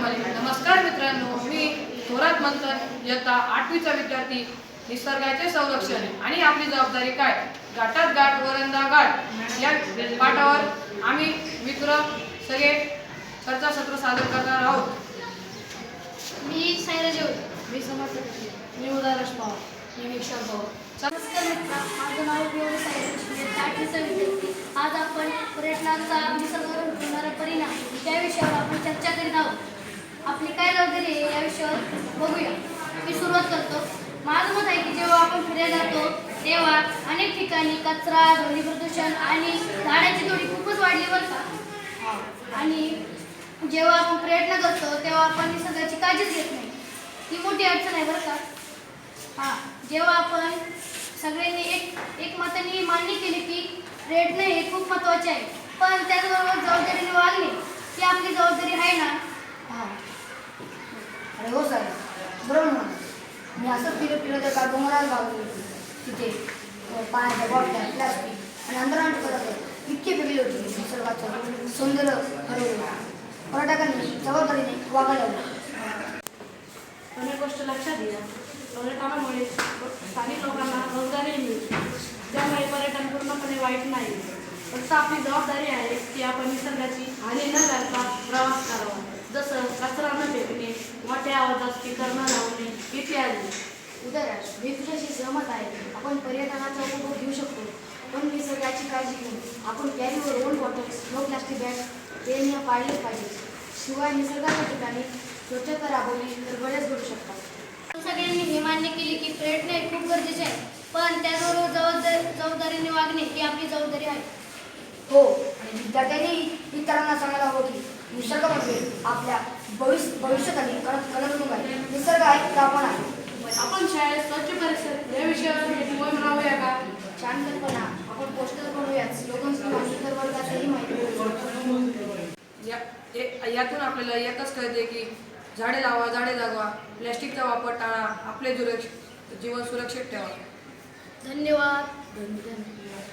नमस्कार मित्रांनो मी थोरात मंथन इयत्ता आठवीचा विद्यार्थी निसर्गाचे संरक्षण आणि आपली जबाबदारी काय? घाटात घाट वरंदा घाट या पाठावर आम्ही मित्र सगळे चर्चासत्र सादर करणार आहोत. मी सायरा जेवळ मी समर्थ मी उदारश पवार मी विशाल पवार नमस्कार मित्र. माझं नाव सायरा आठवीचा विद्यार्थी. आज आपण पर्यटनाचा निसर्गावर होणारा परिणाम त्या विषयावर आपण चर्चा करीत आहोत. आपली काय जबाबदारी आहे या विषयावर बघूया. मी सुरुवात करतो. माझं मत आहे की जेव्हा आपण फिरायला जातो तेव्हा अनेक ठिकाणी कचरा ध्वनी प्रदूषण आणि झाडांची तोडी खूपच वाढली बरं का? आणि जेव्हा आपण प्रयत्न करतो तेव्हा आपण निसर्गाची काळजीच घेत नाही. ती मोठी अडचण आहे बरं का? हां जेव्हा आपण सगळ्यांनी एक एक मताने मान्य केले की प्रयत्न हे खूप महत्त्वाचे आहे. पण त्याचबरोबर जबाबदारीने वागणे ही आपली जबाबदारी आहे ना हा. अरे हो सर बरोबर म्हणा मी असं फिरत फिरत एका डोंगरात भागलो होतो तिथे पाण्याच्या बॉटल्या प्लास्टिक आणि अंतराळ पदार्थ इतके फिरले होते निसर्गाचं सौंदर्य हरवलं. पर्यटकांनी जबाबदारीने वागायला हवं अनेक गोष्ट लक्षात घ्या. पर्यटनामुळे स्थानिक लोकांना रोजगारही मिळतो. त्यामुळे पर्यटन पूर्णपणे वाईट नाही. फक्त आपली जबाबदारी आहे की आपण निसर्गाची हानी न घालता प्रवास करावा. जसं कचरा न फेकणे मोठ्या आवाजात स्पीकर न उदयराज मी तुझ्याशी सहमत आहे. आपण पर्यटनाचा उपभोग घेऊ शकतो. पण निसर्गाची काळजी घेऊ आपण carry your old bottles no plastic bag हे नियम पाळलेच पाहिजे शिवाय निसर्गाच्या ठिकाणी स्वच्छता राबवली तर बरेच घडू शकतात. आपण सगळ्यांनी हे मान्य केले की प्रयत्न हे खूप गरजेचे आहे. पण त्याचबरोबर जबाबदारी जबाबदारीने वागणे ही आपली जबाबदारी आहे. हो आणि विद्यार्थ्यांनी इतरांना सांगायला हवं की निसर्ग म्हणजे आपल्या भविष्य भविष्यासाठी कल कलंक आपण आहे. आपण शाळेत स्वच्छ परिसर या विषयावर एक मोहीम राहूया का? छान कल्पना आपण पोस्टर बनवूयात स्लोगन्स इतर वर्गातही माहिती यातून आपल्याला एकच कळते की झाडे लावा झाडे जगवा प्लॅस्टिकचा वापर टाळा आपले जीवन सुरक्षित ठेवा. धन्यवाद. धन्यवाद.